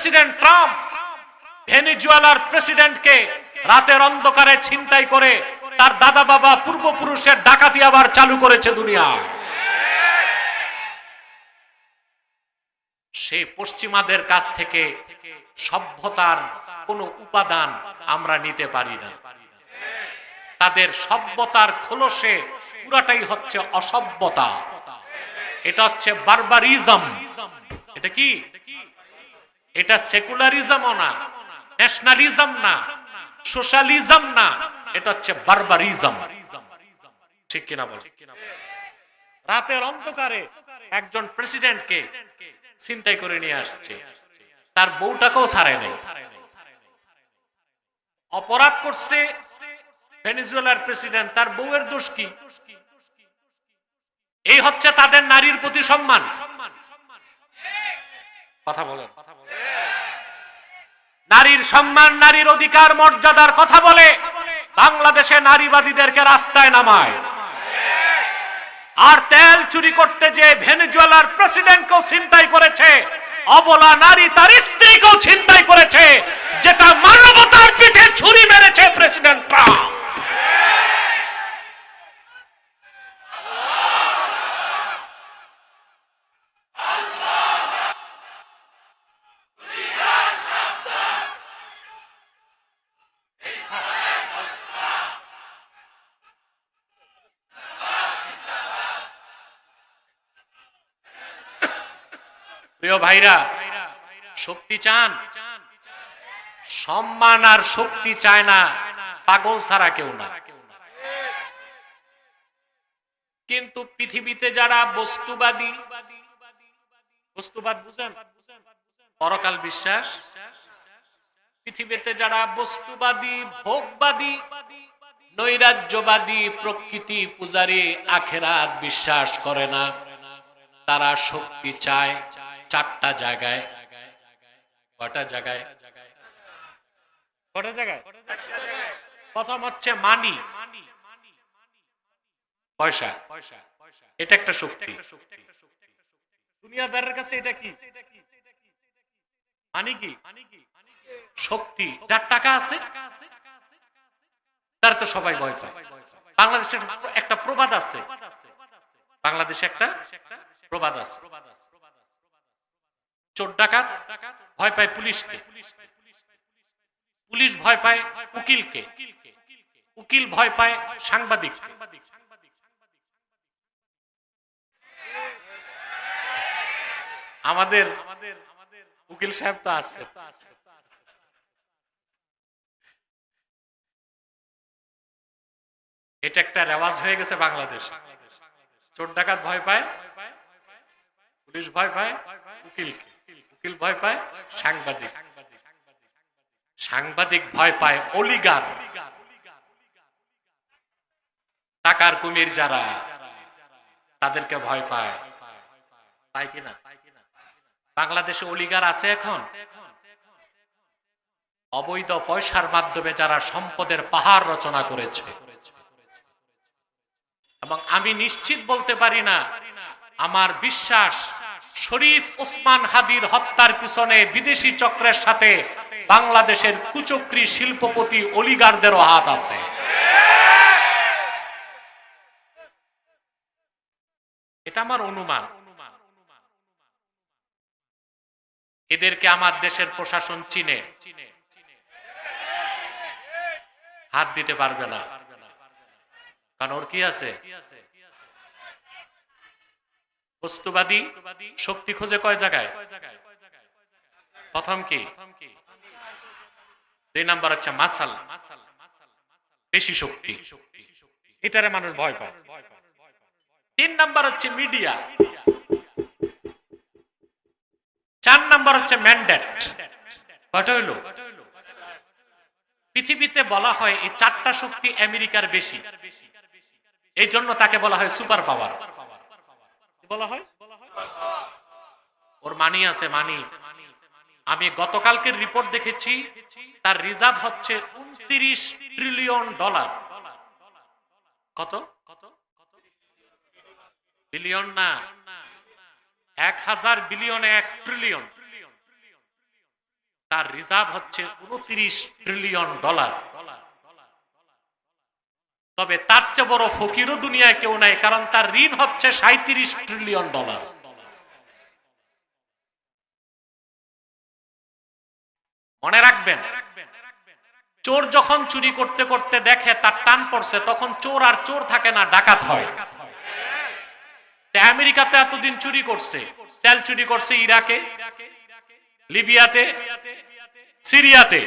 President Trump ভেনিজুয়েলার প্রেসিডেন্টকে রাতের অন্ধকারে ছিনতাই করে তার দাদা বাবা পূর্বপুরুষের ডাকাতি আবার চালু করেছে দুনিয়া। সেই পশ্চিমাদের কাছ থেকে সভ্যতার কোনো উপাদান আমরা নিতে পারি না। তাদের সভ্যতার খোলসে পুরাটাই হচ্ছে অসভ্যতা। এটা হচ্ছে বারবারিজম এটা কি? এটা সেকুলারিজমও না ন্যাশনালিজম না সোশ্যালিজম না, এটা হচ্ছে বারবারিজম ঠিক কিনা বল? রাতের অন্ধকারে একজন প্রেসিডেন্টকে চিন্তাই করে নিয়ে আসছে। তার বউটাকেও ছাড়ে নাই। অপরাধ করছে ভেনিজুয়েলার প্রেসিডেন্ট তার বউয়ের দোষ কি? এই হচ্ছে তাদের নারীর প্রতি সম্মান। কথা বলেন। নারীর সম্মান, নারীর অধিকার, মর্যাদার কথা বলে বাংলাদেশে নারীবাদীদেরকে রাস্তায় নামায়। আর তেল চুরি করতে যে ভেনেজুয়েলার প্রেসিডেন্টকেও ছিনতাই করেছে, অবলা নারী তার স্ত্রীকেও ছিনতাই করেছে, যেটা মানবতার পিঠে ছুরি মেরেছে প্রেসিডেন্ট ট্রাম্প। প্রিয় ভাইরা, শক্তি চান। সম্মান আর শক্তি চায় না, পাগল ছাড়া কেউ না। কিন্তু পৃথিবীতে যারা বস্তুবাদী, বস্তুবাদ বুঝেন? পরকাল বিশ্বাস। পৃথিবীতে যারা বস্তুবাদী, ভোগবাদী, নৈরাজ্যবাদী প্রকৃতি পূজারী আখেরাত বিশ্বাস করে না, তারা শক্তি চায়। চারটা জায়গায় কটা জায়গায়? কটা জায়গায়? প্রথম হচ্ছে মানি। পয়সা। এটা একটা শক্তি। দুনিয়াদারের কাছে এটা কি? মানি কি? শক্তি। যার টাকা আছে তার তো সবাই ভয় পায়। বাংলাদেশের একটা প্রবাদ আছে। বাংলাদেশে একটা প্রবাদ আছে। চোর ডাকাত, ভয় পায় পুলিশকে। পুলিশ ভয় পায় উকিলকে। উকিল ভয় পায় সাংবাদিক আমাদের উকিল সাহেব তো আছে। এটা একটা রেওয়াজ হয়ে গেছে বাংলাদেশ। চোর ডাকাত ভয় পায়, পুলিশ ভয় পায় উকিলকে। উকিল ভয় পায়, সাংবাদিক। সাংবাদিক ভয় পায় অলিগার। টাকার কুমির যারা, তাদেরকে ভয় পায়। পায় কিনা বাংলাদেশে অলিগার আছে এখন? অবৈধ পয়সার মাধ্যমে যারা সম্পদের পাহাড় রচনা করেছে। এবং আমি নিশ্চিত বলতে পারি না, আমার বিশ্বাস শরীফ ওসমান হাদির হত্যার পিছনে বিদেশি চক্রের সাথে বাংলাদেশের কুচক্রী শিল্পপতি অলিগারদেরও হাত আছে। এটা আমার অনুমান। এদেরকে আমার দেশের প্রশাসন চিনে। হাত দিতে পারবে না। কারণ ওর কি আছে? বস্তুবাদী শক্তি খোঁজে কয় জায়গায়? প্রথম কি? দুই নাম্বার হচ্ছে মাসাল, বেশি শক্তি। এটারে মানুষ ভয় পায়। তিন নাম্বার হচ্ছে মিডিয়া। চার নাম্বার হচ্ছে ম্যান্ডেট। কয়টা হইল? পৃথিবীতে বলা হয় এই চারটা শক্তি আমেরিকার বেশি। এই জন্য তাকে বলা হয় সুপার পাওয়ার বলা হয়? ওর মানি আছে, মানি। আমি গতকালকের রিপোর্ট দেখেছি, তার রিজার্ভ হচ্ছে উনত্রিশ ট্রিলিয়ন ডলার। কত? কত বিলিয়ন না। এক হাজার বিলিয়নে এক ট্রিলিয়ন। তার রিজার্ভ হচ্ছে উনত্রিশ ট্রিলিয়ন ডলার। তবে তার চেয়ে বড় ফকিরও দুনিয়ায় কেউ নাই, কারণ তার ঋণ হচ্ছে সাঁত্রিশ ট্রিলিয়ন ডলার মনে রাখবেন, চোর যখন চুরি করতে করতে দেখে, তার টান পড়ছে, তখন চোর আর চোর থাকে না, ডাকাত হয়। আমেরিকাতে এতদিন চুরি করছে। তেল চুরি করছে ইরাকে, লিবিয়াতে, সিরিয়াতে।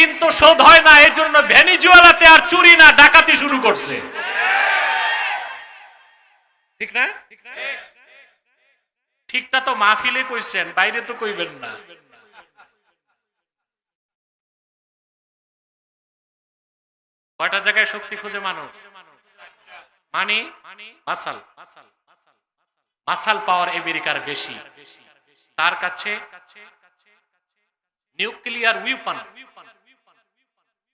ঋণ তো শোধ হয় না এই জন্য ভেনিজুয়েলাতে আর চুরি না, ডাকাতি শুরু করছে। ঠিক না? ঠিকটা তো মাহফিলে কইছেন, বাইরে তো কইবেন না। কয়টা জায়গায় শক্তি খুঁজে মানুষ? মানি? মাসাল। মাসাল পাওয়ার আমেরিকার বেশি। তার কাছে নিউক্লিয়ার উইপন।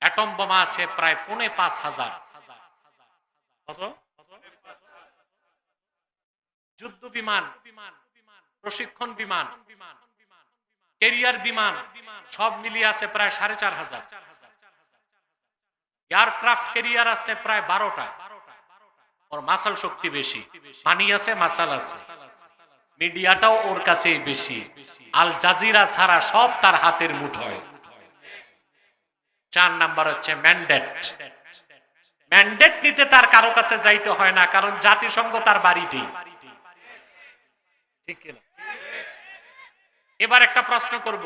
অ্যাটম বোমা আছে প্রায় পৌনে পাঁচ হাজার। কত? যুদ্ধ বিমান, প্রশিক্ষণ বিমান, কেরিয়ার বিমান, সব মিলিয়ে আছে প্রায় সাড়ে চার হাজার। এয়ারক্রাফট কেরিয়ার আছে প্রায় বারোটা। ওর মাসাল শক্তি বেশি। পানি আছে, মাসাল আছে। মিডিয়াটাও ওর কাছেই বেশি। আল জাজিরা ছাড়া সব তার হাতের মুঠোয়। চার নাম্বার হচ্ছে ম্যান্ডেট ম্যান্ডেট নিতে তার কারও কাছে যাইতে হয় না, কারণ জাতিসংঘ তার বাড়িতেই এবার একটা প্রশ্ন করব।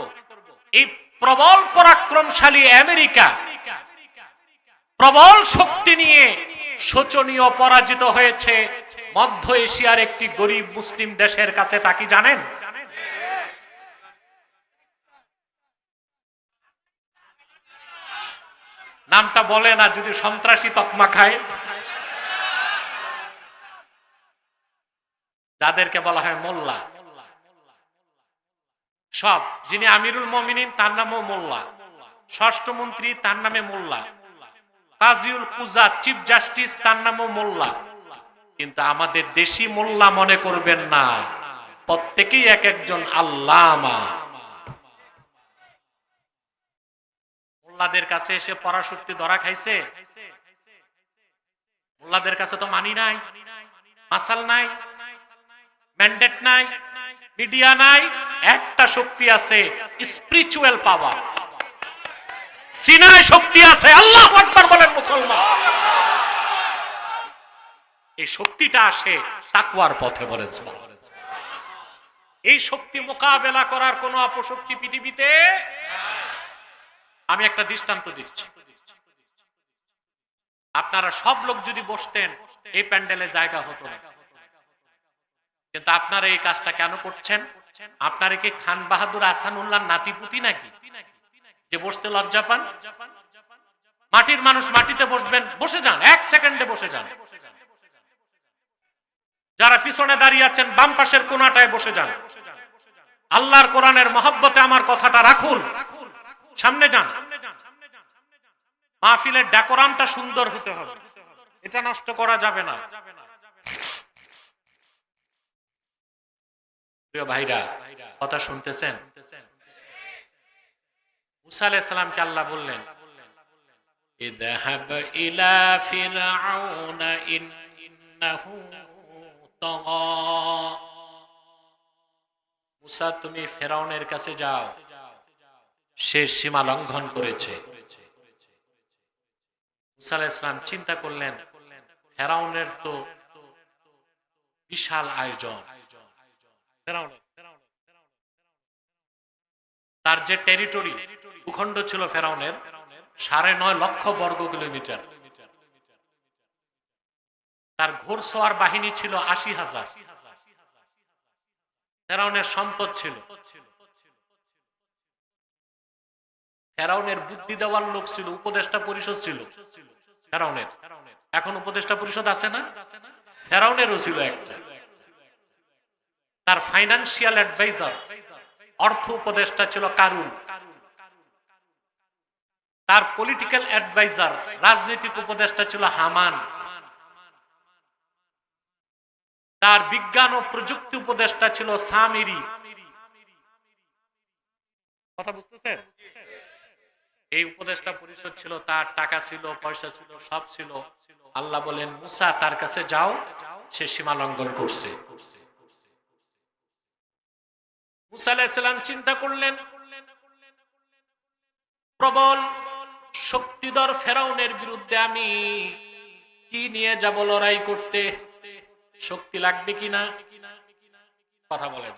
এই প্রবল পরাক্রমশালী আমেরিকা প্রবল শক্তি নিয়ে শোচনীয় পরাজিত হয়েছে মধ্য এশিয়ার একটি গরিব মুসলিম দেশের কাছে, তা কি জানেন? নামটা বলে না, যদি সন্ত্রাসী তকমা খায়। যাদেরকে বলা হয় মোল্লা। সব, যিনি আমিরুল মমিনিন, তার নামও মোল্লা। ষষ্ঠ মন্ত্রী, তার নামে মোল্লা। কাজিউল কুজা, চিফ জাস্টিস, তার নামও মোল্লা। কিন্তু আমাদের দেশি মোল্লা মনে করবেন না। প্রত্যেকেই এক একজন আল্লামা। মোল্লাদের কাছে এসে পরাশক্তি ধরা খাইছে। মোল্লাদের কাছে তো মানি নাই, মাসাল নাই, ম্যান্ডেট নাই, মিডিয়া নাই, একটা শক্তি আছে স্পিরিচুয়াল পাওয়ার সিনায় শক্তি আছে, আল্লাহ আকবার বলেন মুসলমান। এই শক্তিটা আসে তাকওয়ার পথে বলেন। এই শক্তি মোকাবেলা করার কোন অপশক্তি পৃথিবীতে আমি একটা দৃষ্টান্ত দিচ্ছি। আপনারা সব লোক যদি বসতেন, এই প্যান্ডেলে জায়গা হতো না। কিন্তু আপনারা এই কাজটা কেন করছেন? আপনারা কি খান বাহাদুর আসানুল্লাহ নাতিপুতি নাকি? যে বসতে লজ্জা পান? মাটির মানুষ মাটিতে বসবেন, বসে যান, এক সেকেন্ডে বসে যান। যারা পিছনে দাঁড়িয়ে আছেন, বাম পাশের কোনাটায় বসে যান। আল্লাহর কোরআনের মহব্বতে আমার কথাটা রাখুন। সামনে যান। মাহফিলের ডেকোরামটা সুন্দর হতে হবে। এটা নষ্ট করা যাবে না। ভাইরা, কথা শুনতেছেন? আল্লাহ বললেন ইলা ফিরআউন ইন্নাহু তাগা। মুসা, তুমি ফেরাউনের কাছে যাও। সে সীমা লঙ্ঘন করেছে। মুসা আলাইহিস সালাম চিন্তা করলেন, ফেরাউনের তো বিশাল আয়োজন। তার যে টেরিটরি ভূখণ্ড ছিল ফেরাউনের, সাড়ে নয় লক্ষ বর্গ কিলোমিটার। তার ঘোরসোয়ার বাহিনী ছিল আশি হাজার। ফেরাউনের সম্পদ ছিল ফেরাউনের বুদ্ধি দেওয়ার লোক ছিল, উপদেষ্টা পরিষদ ছিল। ফেরাউনের। এখন উপদেষ্টা পরিষদ আছে না? ফেরাউনেরও ছিল একটা। তার ফাইন্যান্সিয়াল অ্যাডভাইজার অর্থ উপদেষ্টা ছিল কারুন। তার পলিটিক্যাল অ্যাডভাইজার রাজনৈতিক উপদেষ্টা ছিল হামান। তার বিজ্ঞান ও প্রযুক্তি উপদেষ্টা ছিল সামিরি। কথা বুঝতেছেন? এই উপদেষ্টা পরিষদ ছিল, তার টাকা ছিল, পয়সা ছিল, সব ছিল। আল্লাহ বলেন, মুসা, তার কাছে যাও, সে সীমা লঙ্ঘন করছে। মুসা চিন্তা করলেন, প্রবল শক্তিধর ফেরাউনের বিরুদ্ধে আমি কি নিয়ে যাব লড়াই করতে? শক্তি লাগবে কিনা কথা বলেন।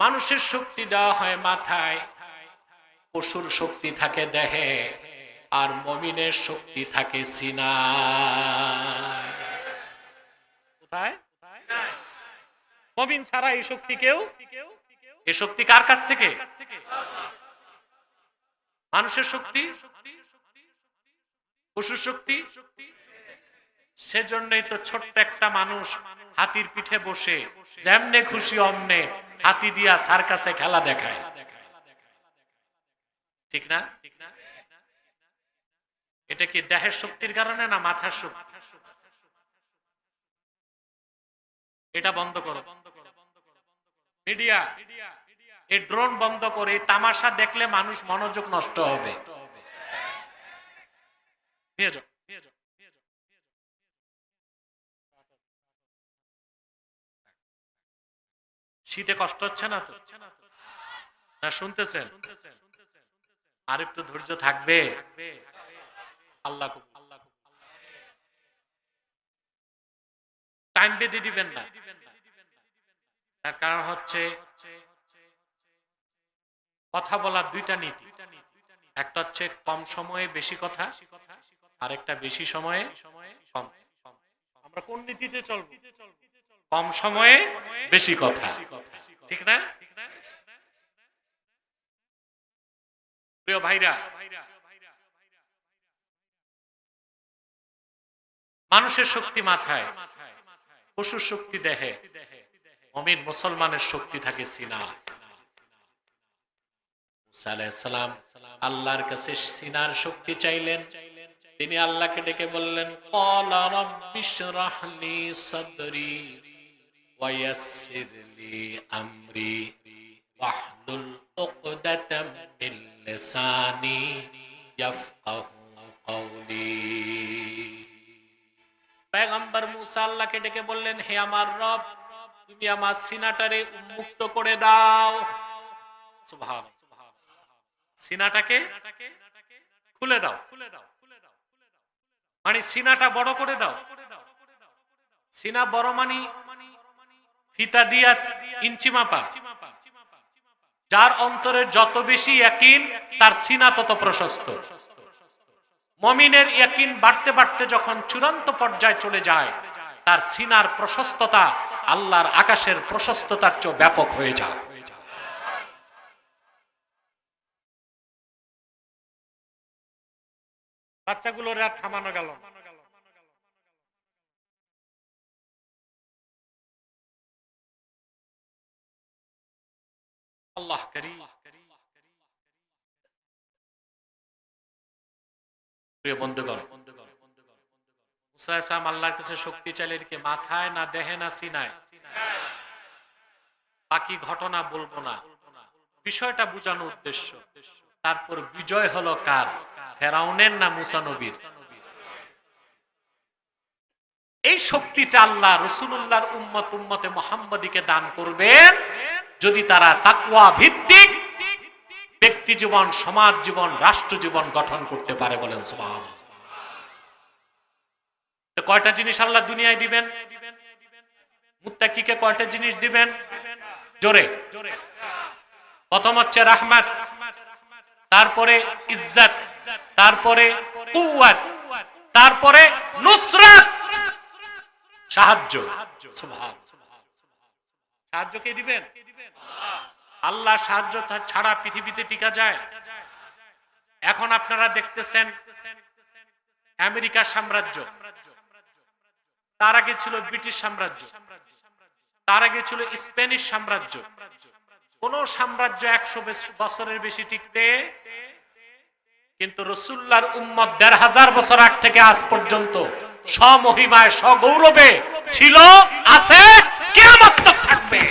মানুষের শক্তি দেওয়া হয় মাথায় পশুর শক্তি থাকে দেহে আর মমিনের শক্তি থাকে কোথায়? মমিন ছাড়া এই শক্তি কেউ? এই শক্তি কার কাছ থেকে? মানুষের শক্তি? পশুর শক্তি? সেজন্যই তো ছোট্ট একটা মানুষ হাতির পিঠে বসে, যেমনে খুশি অমনে হাতি দিয়া সার্কাসে খেলা দেখায়। ঠিক না? এটা কি দেহের শক্তির কারণে না মাথার শক্তি? এটা বন্ধ করো। মিডিয়া, এই ড্রোন বন্ধ করে তামাশা দেখলে মানুষ মনোযোগ নষ্ট হবে। শীতে কষ্ট হচ্ছে না তো? না, শুনতেছেন? আর একটু ধৈর্য থাকবে? আল্লাহ। টাইম বেঁধে দিবেন না। তার কারণ হচ্ছে কথা বলার দুইটা নীতি। একটা হচ্ছে কম সময়ে বেশি কথা আর একটা বেশি সময়ে আমরা কোন নীতিতে চলবো? কম সময়ে বেশি কথা। ঠিক না? প্রিয় ভাইরা, মানুষের শক্তি মাথায়, পশুর শক্তি দেহে অমিন মুসলমানের শক্তি থাকে সিনা। আলাইহিসসালাম আল্লাহর কাছে সিনার শক্তি চাইলেন। তিনি আল্লাহকে ডেকে বললেন আমরি। ওয়াহলুল উকদাতাম মিন লিসানি ইয়াফকাহু কওলি পয়গম্বর মুসা আল্লাহকে ডেকে বললেন, হে আমার রব, তুমি আমার সিনাটারে উন্মুক্ত করে দাও। সুবহান। সিনাটাকে খুলে দাও খুলে দাও। মানে সিনাটা বড় করে দাও। সিনা বড় মানি ফিতা দিয়া ইঞ্চি মাপা। যার অন্তরে যত বেশি একিন তার সিনা তত প্রশস্ত। মমিনের ইয়াকিন বাড়তে বাড়তে যখন চূড়ান্ত পর্যায়ে চলে যায়, তার সিনার প্রশস্ততা আল্লাহর আকাশের প্রশস্ততার চেয়ে ব্যাপক হয়ে যায়। বাচ্চাগুলোর আর থামানো গেল আল্লাহ ইসলাম আল্লাহর কাছে শক্তি কি মাথায় না দেহে না সিনায়? বাকি ঘটনা বলব না। বিষয়টা বোঝানো উদ্দেশ্য। তারপর বিজয় হলো কার? ফেরাউনের না মুসা নবীর? এই শক্তিটা আল্লাহ রসুল্লাহর উম্মত উম্মতে মোহাম্মদীকে দান করবেন। যদি তারা তাকুয়া ভিত্তিক ব্যক্তি জীবন, সমাজ জীবন, রাষ্ট্র জীবন গঠন করতে পারে বলেন সুবহান কয়টা জিনিস আল্লাহ দুনিয়ায় দিবেন? মুত্তাকিকে কয়টা জিনিস দিবেন? জোরে। প্রথম হচ্ছে রাহমাত, তারপরে ইজ্জত, তারপরে তারপরে নুসরাত। সাহায্য। সাহায্য কে দিবেন? আল্লাহ সাহায্য ছাড়া পৃথিবীতে টিকা যায়। এখন আপনারা দেখতেছেন আমেরিকা সাম্রাজ্য। তার আগে ছিল ব্রিটিশ সাম্রাজ্য। তার আগে ছিল স্প্যানিশ সাম্রাজ্য। কোন সাম্রাজ্য একশো বছরের বেশি টিকতে কিন্তু রসুল্লার উম্মত দেড় হাজার বছর আগ থেকে আজ পর্যন্ত স্বমহিমায় স্বগৌরবে ছিল আছে কেমন থাকবে।